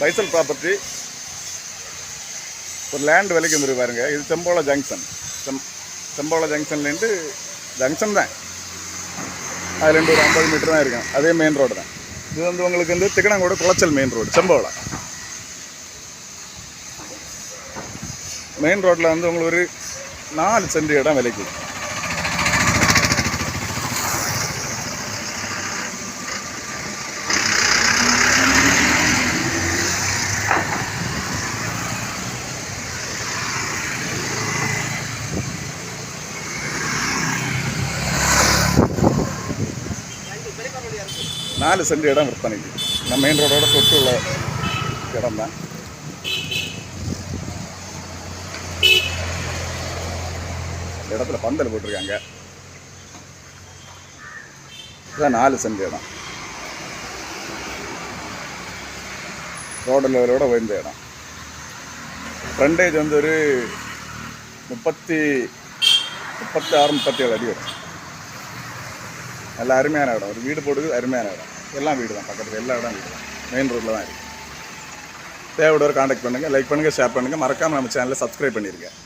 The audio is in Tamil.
பைசல் ப்ராப்பர்ட்டி ஒரு லேண்ட் விலைக்கு வந்துருக்கு பாருங்க. இது செம்போல ஜங்ஷன் செம் செம்போல ஜங்ஷன்லேருந்து ஜங்ஷன் தான். அதுலேருந்து ஒரு ஐம்பது மீட்டர் தான் இருக்கும். அதே மெயின் ரோடு தான். இது வந்து உங்களுக்கு வந்து திக்கணங்கோடு குளச்சல் மெயின் ரோடு செம்போல. மெயின் ரோட்டில் வந்து உங்களுக்கு ஒரு நாலு சென்ட் இடம் விலைக்கு. நாலு சென்ட் இடம் விற்பனைக்கு நம்ம மெயின் ரோடோட தொட்டுள்ள இடம் தான். இடத்துல பந்தல் போட்டிருக்காங்க. இதான் நாலு சென்ட் இடம். ரோடு லெவலோட உயர்ந்த இடம். ஃப்ரண்டேஜ் வந்து ஒரு முப்பத்தி முப்பத்தி ஆறு முப்பத்தி ஏழு அடி வரும். நல்ல அருமையான இடம். ஒரு வீடு போடுறது அருமையான இடம். எல்லாம் வீடு தான் பக்கத்தில் எல்லா இடம் வீடு தான் மெயின் ரோட்டில் தான் இருக்குது தேவையோட காண்டாக்ட் பண்ணுங்கள் லைக் பண்ணுங்கள் ஷேர் பண்ணுங்கள் மறக்காமல் நம்ம சேனலை சப்ஸ்கிரைப் பண்ணியிருக்கேன்